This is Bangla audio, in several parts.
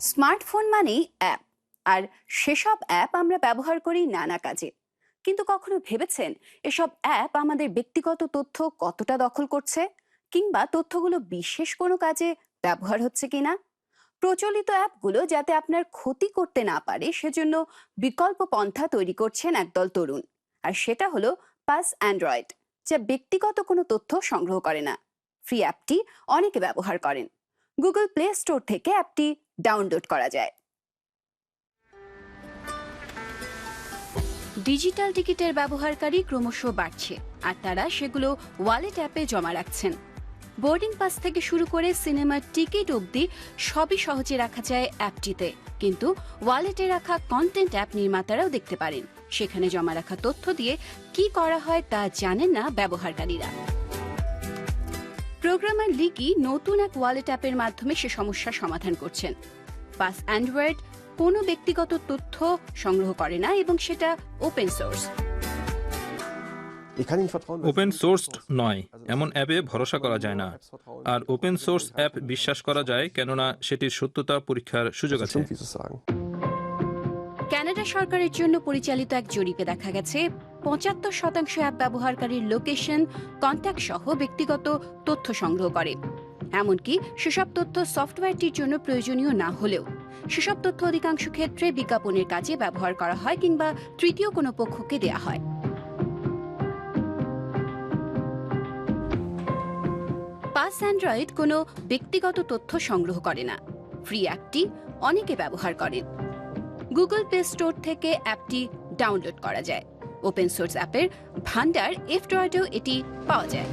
স্মার্টফোন মানেই অ্যাপ। আর সেসব অ্যাপ আমরা ব্যবহার করি নানা কাজে। কিন্তু কখনো ভেবেছেন এসব অ্যাপ আমাদের ব্যক্তিগত তথ্য কতটা দখল করছে? কিংবা তথ্যগুলো বিশেষ কোনো কাজে ব্যবহার হচ্ছে কিনা? প্রচলিত অ্যাপগুলো যাতে আপনার ক্ষতি করতে না পারে, সেজন্য বিকল্প পন্থা তৈরি করছেন একদল তরুণ। আর সেটা হলো পাস অ্যান্ড্রয়েড, যা ব্যক্তিগত কোনো তথ্য সংগ্রহ করে না। ফ্রি অ্যাপটি অনেকে ব্যবহার করেন। গুগল প্লে স্টোর থেকে অ্যাপটি ডাউনলোড করা যায়। ডিজিটাল টিকিটের ব্যবহারকারী ক্রমশ বাড়ছে, আর তারা সেগুলো ওয়ালেট অ্যাপে জমা রাখছেন। বোর্ডিং পাস থেকে শুরু করে সিনেমার টিকিট অবধি সবই সহজে রাখা যায় অ্যাপটিতে কিন্তু ওয়ালেটে রাখা কন্টেন্ট অ্যাপ নির্মাতারাও দেখতে পারেন। সেখানে জমা রাখা তথ্য দিয়ে কি করা হয় তা জানেন না ব্যবহারকারীরা। প্রোগ্রামার লিকি নতুন এক ওয়ালেট অ্যাপের মাধ্যমে সে সমস্যার সমাধান করছেন। পাস অ্যান্ড্রয়েড কোনো ব্যক্তিগত তথ্য সংগ্রহ করে না এবং সেটা ওপেন সোর্স ওপেন সোর্সড নয় এমন অ্যাপে ভরসা করা যায় না। আর ওপেন সোর্স অ্যাপ বিশ্বাস করা যায় কেননা সেটির সত্যতা পরীক্ষার সুযোগ আছে। কানাডা সরকারের জন্য পরিচালিত এক জরিপে দেখা গেছে পঁচাত্তর শতাংশ অ্যাপ ব্যবহারকারীর লোকেশন কন্ট্যাক্ট সহ ব্যক্তিগত তথ্য সংগ্রহ করে। এমনকি সেসব তথ্য সফটওয়্যারটির জন্য প্রয়োজনীয় না হলেও, সেসব তথ্য অধিকাংশ ক্ষেত্রে বিজ্ঞাপনের কাজে ব্যবহার করা হয় কিংবা তৃতীয় কোনো পক্ষকে দেয়া হয়। পাস অ্যান্ড্রয়েড কোনো ব্যক্তিগত তথ্য সংগ্রহ করে না। ফ্রি অ্যাপটি অনেকে ব্যবহার করেন। গুগল প্লে স্টোর থেকে অ্যাপটি ডাউনলোড করা যায়। ওপেন সোর্স অ্যাপের ভান্ডার এফড্রয়েডেও এটি পাওয়া যায়।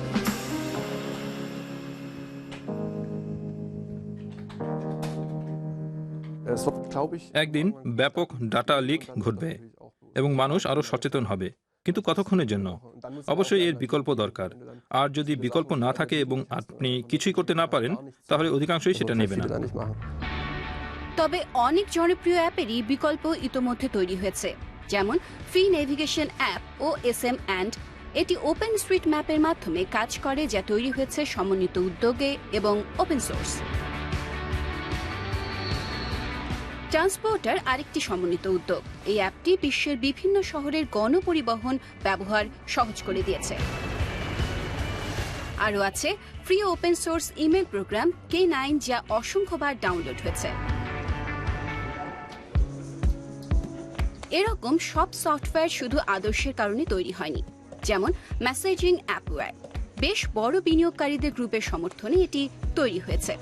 একদিন ব্যাপক ডাটা লিক ঘটবে এবং মানুষ আরও সচেতন হবে কিন্তু কতক্ষণের জন্য? অবশ্যই এর বিকল্প দরকার। আর যদি বিকল্প না থাকে এবং আপনি কিছুই করতে না পারেন তাহলে অধিকাংশই সেটা নেবে না। তবে অনেক জনপ্রিয় অ্যাপেরই বিকল্প ইতোমধ্যে তৈরি হয়েছে। যেমন free navigation app O S M and, এটি ওপেন স্ট্রিট ম্যাপের মাধ্যমে কাজ করে যা তৈরি হয়েছে সমন্বিত উদ্যোগে এবং ওপেন সোর্স। ট্রান্সপোর্টার আরেকটি সমন্বিত উদ্যোগ। এই অ্যাপটি বিশ্বের বিভিন্ন শহরের গণপরিবহন ব্যবহার সহজ করে দিয়েছে। আরও আছে, free open source email program K nine, যা অসংখ্যবার ডাউনলোড হয়েছে। এরকম সব সফটওয়্যার শুধু আদর্শের কারণে তৈরি হয়নি যেমন মেসেজিং অ্যাপওয়্যার বেশ বড় বিনিয়োগকারীদের গ্রুপের সমর্থনে এটি তৈরি হয়েছে।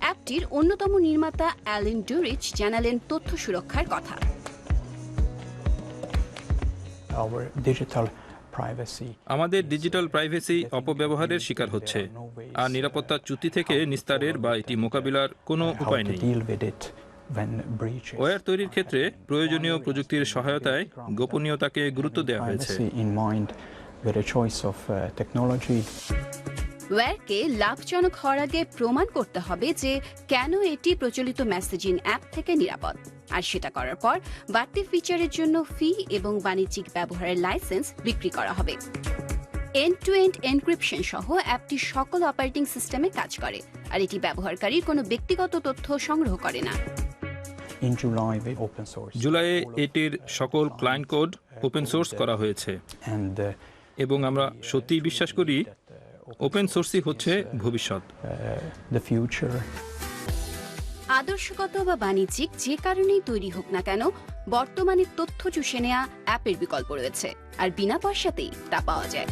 অ্যাপটির অন্যতম নির্মাতা অ্যালেন ডুরিচ জানালেন তথ্য সুরক্ষার কথা. আমাদের ডিজিটাল প্রাইভেসি অপব্যবহারের শিকার হচ্ছে আর নিরাপত্তা চুক্তি থেকে নিস্তারের বা এটি মোকাবিলার কোনো উপায় নেই। ওয়্যার তৈরির ক্ষেত্রে প্রয়োজনীয় প্রযুক্তির সহায়তায় গোপনীয়তাকে গুরুত্ব দেওয়া হয়েছে। uh, technology. ওয়্যারকে লাভজনক হওয়ার আগে প্রমাণ করতে হবে যে কেন এটি প্রচলিত মেসেজিং অ্যাপ থেকে নিরাপদ। আর সেটা করার পর বাড়তি ফিচারের জন্য ফি এবং বাণিজ্যিক ব্যবহারের লাইসেন্স বিক্রি করা হবে। এন্ড টু এন্ড এনক্রিপশন সহ অ্যাপটি সকল অপারেটিং সিস্টেমে কাজ করে আর এটি ব্যবহারকারীর কোনো ব্যক্তিগত তথ্য সংগ্রহ করে না। জুলাইয়ে এটির সকল ক্লায়েন্ট কোড ওপেন সোর্স করা হয়েছে। uh, এবং আমরা সত্যিই বিশ্বাস করি ওপেন সোর্সই হচ্ছে ভবিষ্যৎ। আদর্শগত বা বাণিজ্যিক যে কারণেই তৈরি হোক না কেন বর্তমানে তথ্য চুষে নেওয়া অ্যাপের বিকল্প রয়েছে। আর বিনা পয়সাতেই তা পাওয়া যায়।